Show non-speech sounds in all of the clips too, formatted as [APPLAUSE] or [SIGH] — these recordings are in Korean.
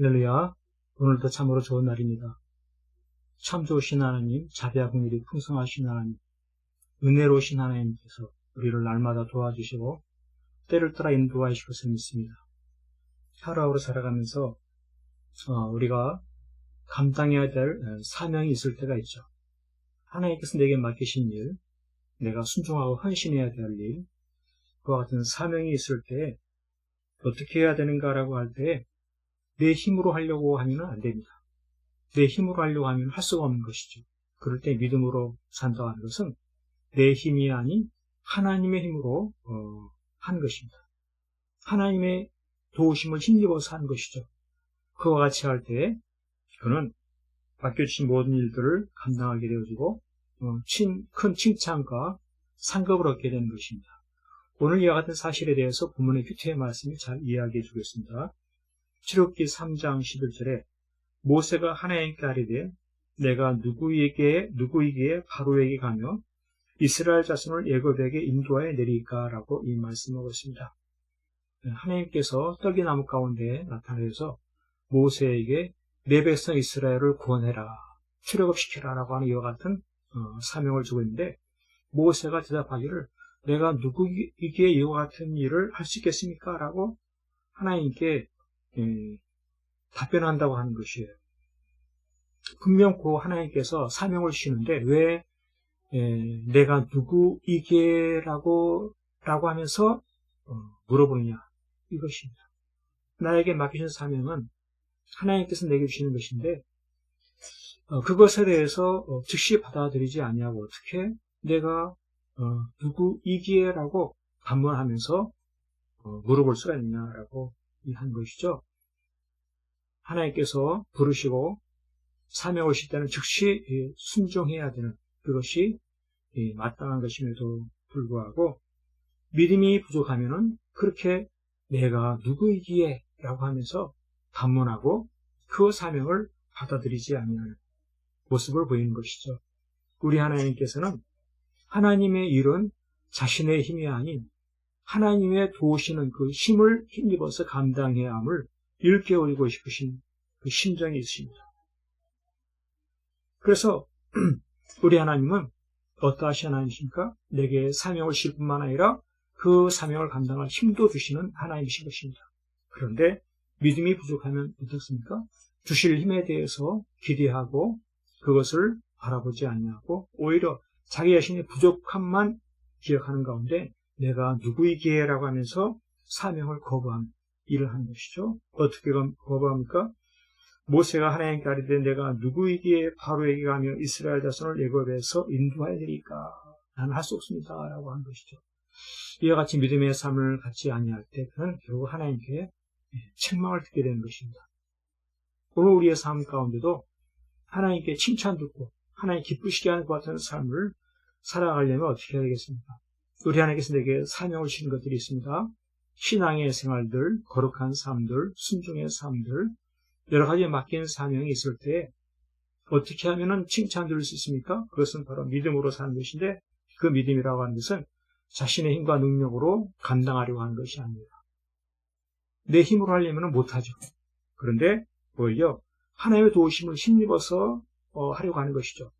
할렐루야. 오늘도 참으로 좋은 날입니다. 참 좋으신 하나님, 자비하고 일이 풍성하신 하나님, 은혜로우신 하나님께서 우리를 날마다 도와주시고 때를 따라 인도하실 것을 믿습니다. 하루하루 살아가면서 어, 우리가 감당해야 될 어, 사명이 있을 때가 있죠. 하나님께서 내게 맡기신 일, 내가 순종하고 헌신해야 될 일, 그와 같은 사명이 있을 때 어떻게 해야 되는가라고 할 때 내 힘으로 하려고 하면 안 됩니다. 내 힘으로 하려고 하면 할 수가 없는 것이죠. 그럴 때 믿음으로 산다고 하는 것은 내 힘이 아닌 하나님의 힘으로 어, 한 것입니다. 하나님의 도우심을 힘입어서 한 것이죠. 그와 같이 할 때 그는 맡겨주신 모든 일들을 감당하게 되어지고 어, 친, 큰 칭찬과 상급을 얻게 되는 것입니다. 오늘 이와 같은 사실에 대해서 부문의 큐티의 말씀이 잘 이해하게 해주겠습니다. 출애굽기 3장 11절에 모세가 하나님께 아뢰되 내가 누구에게 누구에게 바로에게 가며 이스라엘 자손을 예굽에게 인도하여 내리까라고 이 말씀하고 있습니다. 하나님께서 떡이 나무 가운데 나타내서 모세에게 내 백성 이스라엘을 구원해라 출애굽시키라라고 하는 이와 같은 어, 사명을 주고 있는데 모세가 대답하기를 내가 누구에게 이와 같은 일을 할 수 있겠습니까? 라고 하나님께 예, 답변한다고 하는 것이에요. 분명 그 하나님께서 사명을 주시는데 왜 예, 내가 누구이게라고 라고 하면서 어, 물어보느냐 이것입니다. 나에게 맡기신 사명은 하나님께서 내게 주시는 것인데 어, 그것에 대해서 어, 즉시 받아들이지 아니하고 어떻게 내가 어, 누구이기에라고 반문하면서 어, 물어볼 수가 있냐라고 한 것이죠. 하나님께서 부르시고 사명을 실 때는 즉시 순종해야 되는 그것이 마땅한 것임에도 불구하고 믿음이 부족하면은 그렇게 내가 누구이기에 라고 하면서 반문하고 그 사명을 받아들이지 않는 모습을 보이는 것이죠. 우리 하나님께서는 하나님의 일은 자신의 힘이 아닌 하나님의 도우시는 그 힘을 힘입어서 감당해야 함을 일깨우리고 싶으신 그 심정이 있습니다. 그래서 [CLEARS THROAT] 우리 하나님은 어떠하신 하나님이십니까? 내게 사명을 실 뿐만 아니라 그 사명을 감당할 힘도 주시는 하나님이신 것입니다. 그런데 믿음이 부족하면 어떻습니까? 주실 힘에 대해서 기대하고 그것을 바라보지 않냐고 오히려 자기 자신의 부족함만 기억하는 가운데 내가 누구이기에라고 하면서 사명을 거부한 일을 하는 것이죠. 어떻게 거부합니까? 모세가 하나님께 아뢰되 내가 누구이기에 바로에게 가며 이스라엘 자손을 예굽에서 인도하여 드리까 나는 할 수 없습니다 라고 한 것이죠. 이와 같이 믿음의 삶을 갖지 아니할 때 그는 결국 하나님께 책망을 듣게 되는 것입니다. 오늘 우리의 삶 가운데도 하나님께 칭찬 듣고 하나님 기쁘시게 하는 것 같은 삶을 살아가려면 어떻게 해야 되겠습니까? 우리 하나님께서 내게 사명을 주신 것들이 있습니다. 신앙의 생활들, 거룩한 삶들, 순종의 삶들, 여러 가지 맡긴 사명이 있을 때 어떻게 하면 칭찬 들을 수 있습니까? 그것은 바로 믿음으로 사는 것인데 그 믿음이라고 하는 것은 자신의 힘과 능력으로 감당하려고 하는 것이 아닙니다. 내 힘으로 하려면 못하죠. 그런데 오히려 하나님의 도우심을 힘입어서 어, 하려고 하는 것이죠.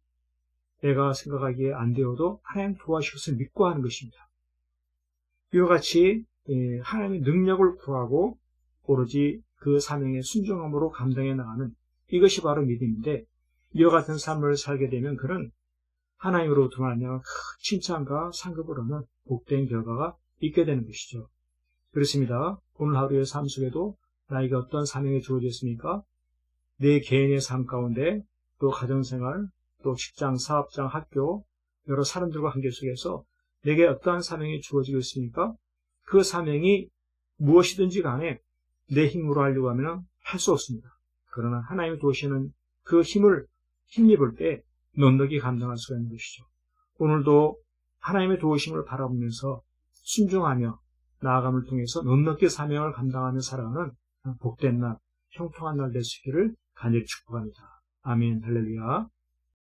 내가 생각하기에 안 되어도 하나님 도와주셔서 믿고 하는 것입니다. 이와 같이 예, 하나님의 능력을 구하고 오로지 그 사명의 순종함으로 감당해 나가는 이것이 바로 믿음인데 이와 같은 삶을 살게 되면 그는 하나님으로부터 말하면 칭찬과 상급을 얻는 복된 결과가 있게 되는 것이죠. 그렇습니다. 오늘 하루의 삶 속에도 나에게 어떤 사명이 주어졌습니까? 내 개인의 삶 가운데 또 가정생활, 또 직장, 사업장, 학교, 여러 사람들과 관계 속에서 내게 어떠한 사명이 주어지고 있습니까? 그 사명이 무엇이든지 간에 내 힘으로 하려고 하면 할 수 없습니다. 그러나 하나님이 도시는 그 힘을 힘입을 때 넉넉히 감당할 수가 있는 것이죠. 오늘도 하나님의 도우심을 바라보면서 순종하며 나아감을 통해서 넉넉히 사명을 감당하며 살아가는 복된 날, 형통한 날 있기를 간절히 축복합니다. 아멘, 할렐루야.